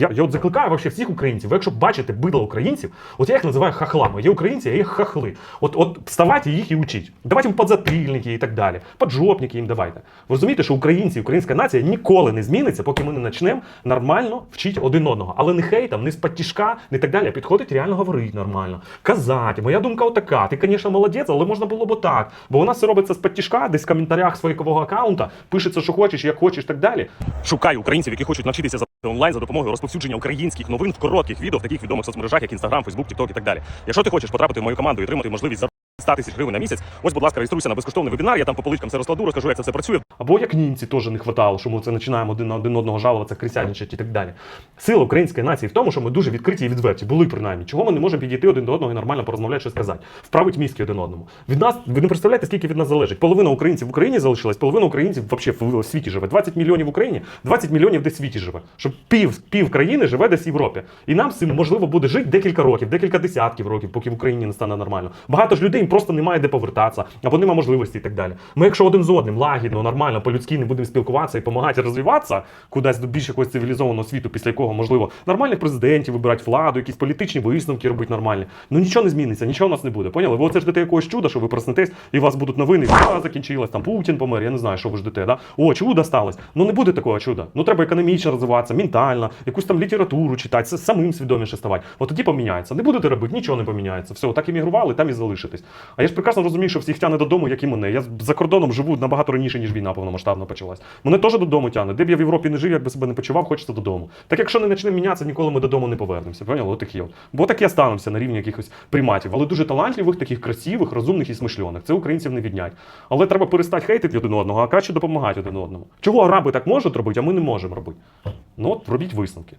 Я, я от закликаю вообще всіх українців. Ви якщо бачите бидло українців, от я їх називаю хахлами. Є українці, а є хахли. От, от вставайте їх і учіть. Давайте їм подзатильники і так далі. Поджопники їм давайте. Ви розумієте, що українці, українська нація ніколи не зміниться, поки ми не почнемо нормально вчити один одного. Але не хейтом, не з підтішка, не так далі. Підходить реально говорити нормально. Казати. Моя думка отака. Ти, звісно, молодець, але можна було б так. Бо у нас це робиться з підтішка, десь в коментарях своєго аккаунта, пишеться, що хочеш, як хочеш, так далі. Шукаю українців, які хочуть навчитися за онлайн за допомогою розповсюдження українських новин в коротких відео в таких відомих соцмережах, як Instagram, Facebook, TikTok і так далі. Якщо ти хочеш потрапити в мою команду і отримати можливість за 100 тисяч гривень на місяць, ось, будь ласка, реєструйся на безкоштовний вебінар. Я там по поличкам все розкладу, розкажу, як це все працює. Або як німці теж не хватало, що ми це починаємо один на один одного жалуватися, крисяничати і так далі. Сила української нації в тому, що ми дуже відкриті і відверті, були принаймні. Чого ми не можемо підійти один до одного і нормально порозмовляти, що сказати, вправить мізки один одному. Від нас ви не представляєте, скільки від нас залежить. Половина українців в Україні залишилась, половина українців взагалі в світі живе. 20 мільйонів в Україні, 20 мільйонів десь в світі живе. Щоб пів пів країни живе десь в Європі. І нам цим можливо буде жити декілька років, декілька десятків років, поки в Україні не стане нормально. Багато ж людей їм просто немає де повертатися, або немає можливості і так далі. Ми, якщо один з одним лагідно, нормально, по-людськи не будемо спілкуватися і допомагати розвиватися кудись до більш якогось цивілізованого світу, після якого можливо нормальних президентів вибирати владу, якісь політичні висновки робити нормальні. Ну нічого не зміниться, нічого у нас не буде. Поняли? Ви оце ждете якогось чуда, що ви проснетесь і у вас будуть новини. А, закінчилось, там Путін помер. Я не знаю, що ви ждете. Да? О, чудо сталося. Ну не буде такого чуда. Ну треба економічно розвиватися, ментально, якусь там літературу читати, самим свідоміше ставати. От тоді поміняється. Не будете робити, нічого не поміняється. Все, так іммігрували, там і залишитесь. А я ж прекрасно розумію, що всіх тяне додому, як і мене. Я за кордоном живу набагато раніше, ніж війна повномасштабно почалась. Мене теж додому тяне. Де б я в Європі не жив, як би себе не почував, хочеться додому. Так якщо не почнемо мінятися, ніколи ми додому не повернемося. Поняли? От такі от. Бо так і останемося на рівні якихось приматів. Але дуже талантливих, таких красивих, розумних і смишлених. Це українців не віднять. Але треба перестати хейтити один одного, а краще допомагати один одному. Чого араби так можуть робити, а ми не можемо робити? Ну от робіть висновки.